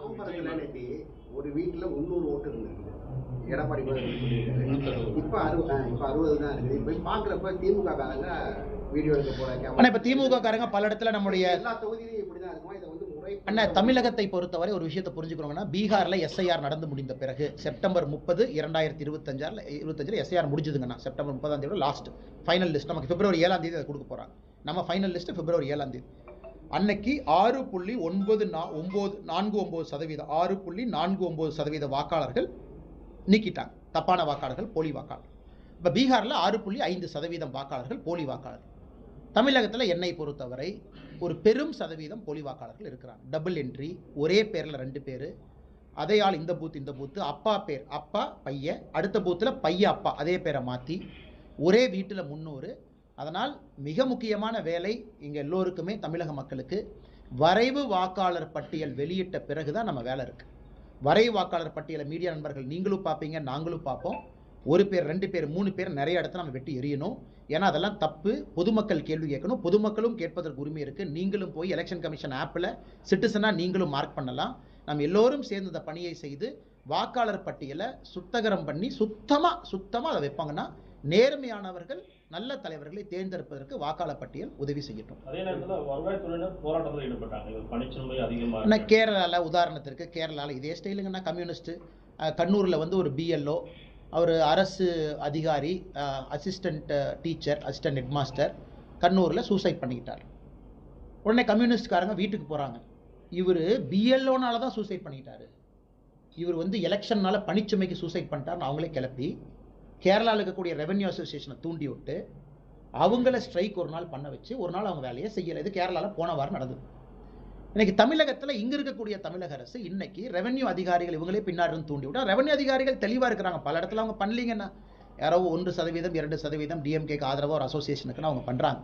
தாம்பரத்துல நேத்தி ஒரு வீட்டுல முந்நூறு ஓட்டு இருந்தது எடப்பாடி. இப்ப அறுபது இப்ப அறுபது தான் இருக்குது. இப்ப பாக்குறப்ப திமுக காரங்க வீடியோ எடுக்க போற ஆனா camera- இப்ப திமுக காரங்க பல இடத்துல நம்முடைய எல்லா தொகுதியிலும் இப்படிதான் இருக்குமா? இதை வந்து அண்ணா தமிழகத்தை பொறுத்தவரை ஒரு விஷயத்தை புரிஞ்சுக்கணுங்கன்னா பீகார்ல எஸ்ஐஆர் நடந்து முடிந்த பிறகு செப்டம்பர் முப்பது இரண்டாயிரத்தி இருபத்தஞ்சால இருபத்தஞ்சில் எஸ்ஐஆர் முடிஞ்சதுங்கண்ணா. செப்டம்பர் முப்பதாம் தேதி லாஸ்ட் ஃபைனல் லிஸ்ட் நமக்கு பிப்ரவரி ஏழாம் தேதி அதை கொடுக்க போறாங்க. நம்ம ஃபைனல் லிஸ்ட் பிப்ரவரி ஏழாம் தேதி. அன்னைக்கு ஆறு புள்ளி ஒன்பது நா ஒம்பது நான்கு ஒம்பது சதவீதம் ஆறு புள்ளி நான்கு ஒம்பது சதவீத வாக்காளர்கள் நீக்கிட்டாங்க. தப்பான வாக்காளர்கள் போலி வாக்காளர். இப்போ பீகாரில் ஆறு புள்ளி ஐந்து சதவீதம் வாக்காளர்கள் போலி வாக்காளர்கள் தமிழகத்தில் என்னை பொறுத்தவரை ஒரு பெரும் சதவீதம் போலி வாக்காளர்கள் இருக்கிறாங்க. டபுள் என்ட்ரி ஒரே பேரில் ரெண்டு பேர். அதே ஆள் இந்த பூத் இந்த பூத்து அப்பா பேர் அப்பா பையன். அடுத்த பூத்தில் பையன் அப்பா அதே பேரை மாற்றி ஒரே வீட்டில் முந்நூறு அதனால் மிக முக்கியமான வேலை இங்கே எல்லோருக்குமே தமிழக மக்களுக்கு வரைவு வாக்காளர் பட்டியல் வெளியிட்ட பிறகு தான் நம்ம வேலை இருக்குது வரைவு வாக்காளர் பட்டியலை மீடியா நண்பர்கள் நீங்களும் பார்ப்பீங்க நாங்களும் பார்ப்போம். ஒரு பேர் ரெண்டு பேர் மூணு பேர் நிறைய இடத்துல நம்ம வெட்டி எரியணும் ஏன்னா அதெல்லாம் தப்பு. பொதுமக்கள் கேள்வி கேட்கணும். பொதுமக்களும் கேட்பதற்கு உரிமை இருக்குது நீங்களும் போய் எலெக்ஷன் கமிஷன் ஆப்பில் சிட்டிசனாக நீங்களும் மார்க் பண்ணலாம். நம்ம எல்லோரும் சேர்ந்து இந்த பணியை செய்து வாக்காளர் பட்டியலை சுத்தகரம் பண்ணி சுத்தமாக சுத்தமாக அதை வைப்பாங்கன்னா நேர்மையானவர்கள் நல்ல தலைவர்களை தேர்ந்தெடுப்பதற்கு வாக்காளர் பட்டியல் உதவி செய்யட்டும். ஆனால் கேரளாவில் உதாரணத்திற்கு கேரளாவில் இதே ஸ்டைலுங்கன்னா கம்யூனிஸ்ட்டு. கண்ணூரில் வந்து ஒரு பிஎல்ஓ அவர் அரசு அதிகாரி அசிஸ்டண்ட் டீச்சர் அசிஸ்டன்ட் ஹெட்மாஸ்டர் கண்ணூரில் சூசைட் பண்ணிக்கிட்டார். உடனே கம்யூனிஸ்ட்காரங்க வீட்டுக்கு போகிறாங்க இவர் பிஎல்ஓனால தான் சூசைட் பண்ணிக்கிட்டாரு. இவர் வந்து எலெக்ஷன்னால பணிச்சுமைக்கு சூசைட் பண்ணிட்டாருன்னு அவங்களே கிளப்பி கேரளாவில் இருக்கக்கூடிய ரெவென்யூ அசோசியேஷனை தூண்டி விட்டு அவங்கள ஸ்ட்ரைக் ஒரு நாள் பண்ண வச்சு ஒரு நாள் அவங்க வேலையை செய்யலை. இது கேரளாவில் போன வாரம் நடந்தது. இன்னைக்கு தமிழகத்தில் இங்கே இருக்கக்கூடிய தமிழக அரசு இன்னைக்கு ரெவென்யூ அதிகாரிகள் இவங்களே பின்னாடி இருந்து தூண்டி விட்டா ரெவென்யூ அதிகாரிகள் தெளிவாக இருக்கிறாங்க. பல இடத்துல அவங்க பண்ணலீங்கன்னா யாரோ ஒன்று சதவீதம் இரண்டு சதவீதம் டிஎம்கேக்கு ஆதரவா ஒரு அசோசியேஷனுக்குன்னு அவங்க பண்ணுறாங்க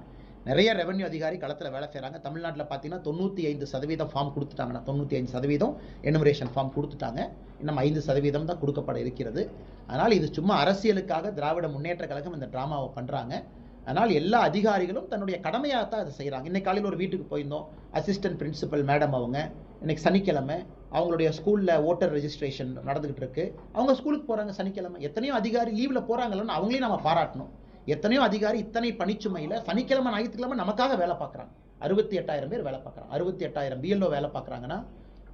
நிறைய ரெவென்யூ அதிகாரி களத்தில் வேலை செய்கிறாங்க தமிழ்நாட்டில் பார்த்தீங்கன்னா தொண்ணூற்றி ஐந்து சதவீதம் ஃபார்ம் கொடுத்துட்டாங்கன்னா தொண்ணூற்றி ஐந்து சதவீதம் எனுமரேஷன் ஃபார்ம் கொடுத்துட்டாங்க. இன்னும் ஐந்து சதவீதம் தான் கொடுக்கப்பட இருக்கிறது. அதனால் இது சும்மா அரசியலுக்காக திராவிட முன்னேற்ற கழகம் இந்த ட்ராமாவை பண்ணுறாங்க அதனால் எல்லா அதிகாரிகளும் தன்னுடைய கடமையாக தான் அதை செய்கிறாங்க இன்றைக்கு காலையில் ஒரு வீட்டுக்கு போயிருந்தோம். அசிஸ்டன்ட் பிரின்சிபல் மேடம் அவங்க. இன்றைக்கி சனிக்கிழமை அவங்களுடைய ஸ்கூலில் ஓட்டர் ரெஜிஸ்ட்ரேஷன் நடந்துக்கிட்டு இருக்கு. அவங்க ஸ்கூலுக்கு போகிறாங்க சனிக்கிழமை. எத்தனையோ அதிகாரி லீவில் போகிறாங்கன்னு அவங்களையும் நம்ம பாராட்டணும். எத்தனையோ அதிகாரி இத்தனை பணிச்சுமையில் சனிக்கிழமை ஞாயிற்றுக்கிழமை நமக்காக வேலை பார்க்குறாங்க. அறுபத்தி எட்டாயிரம் பேர் வேலை பார்க்குறாங்க. அறுபத்தி எட்டாயிரம் பிஎல்ஓ வேலை பார்க்குறாங்கன்னா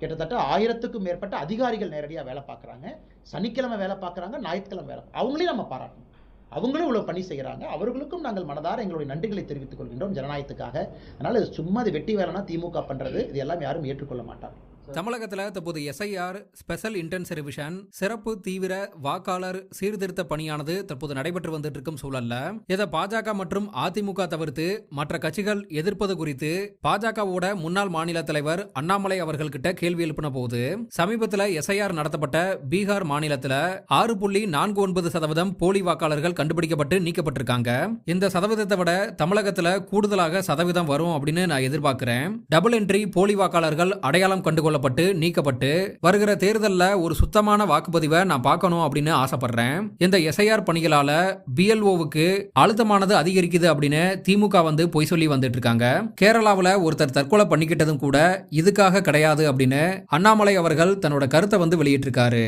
கிட்டத்தட்ட ஆயிரத்துக்கும் மேற்பட்ட அதிகாரிகள் நேரடியாக வேலை பார்க்குறாங்க. சனிக்கிழமை வேலை பார்க்குறாங்க ஞாயிற்றுக்கிழமை வேலை அவங்களையும் நம்ம பாராட்டணும். அவங்களும் இவ்வளோ பணி செய்கிறாங்க அவர்களுக்கும் நாங்கள் மனதார எங்களுடைய நன்றிகளை தெரிவித்துக் கொள்கின்றோம் ஜனநாயகத்துக்காக. அதனால் சும்மா அது வெட்டி வேலைனா திமுக பண்ணுறது இது எல்லாம் யாரும் ஏற்றுக்கொள்ள மாட்டாங்க. தமிழகத்தில் தற்போது எஸ்ஐஆர் ஸ்பெஷல் இன்டென்ஸ் ரிவிஷன் சிறப்பு தீவிர வாக்காளர் சீர்திருத்த பணியானது தற்போது நடைபெற்று வந்துட்டு இருக்கும் சூழல்ல. இதை பாஜக மற்றும் அதிமுக தவிர்த்து மற்ற கட்சிகள் எதிர்ப்பது குறித்து பாஜகவோட முன்னாள் மாநில தலைவர் அண்ணாமலை அவர்கள்கிட்ட கேள்வி எழுப்பின போது சமீபத்தில் எஸ்ஐஆர் நடத்தப்பட்ட பீகார் மாநிலத்தில் ஆறு புள்ளி நான்கு ஒன்பது சதவீதம் போலி வாக்காளர்கள் கண்டுபிடிக்கப்பட்டு நீக்கப்பட்டிருக்காங்க. இந்த சதவீதத்தை விட தமிழகத்தில் கூடுதலாக சதவீதம் வரும் அப்படின்னு நான் எதிர்பார்க்கிறேன். டபுள் என்ட்ரி போலி வாக்காளர்கள் அடையாளம் கண்டுகொள்ளப்பட்டு நீக்கப்பட்டு வருகிற தேர்தலில் ஒரு சுத்தமான வாக்குப்பதிவை நான் பார்க்கணும் அப்படின்னு ஆசைப்படுறேன். இந்த எஸ்ஐஆர் பணிகளால பிஎல்ஓவுக்கு அழுத்தமானது அதிகரிக்குது அப்படின்னு திமுக வந்து பொய் சொல்லி வந்துட்டு இருக்காங்க கேரளாவில் ஒருத்தர் தற்கொலை பண்ணிக்கிட்டதும் கூட இதுக்காக கிடையாது அப்படின்னு அண்ணாமலை அவர்கள் தன்னோட கருத்தை வந்து வெளியிட்டிருக்காரு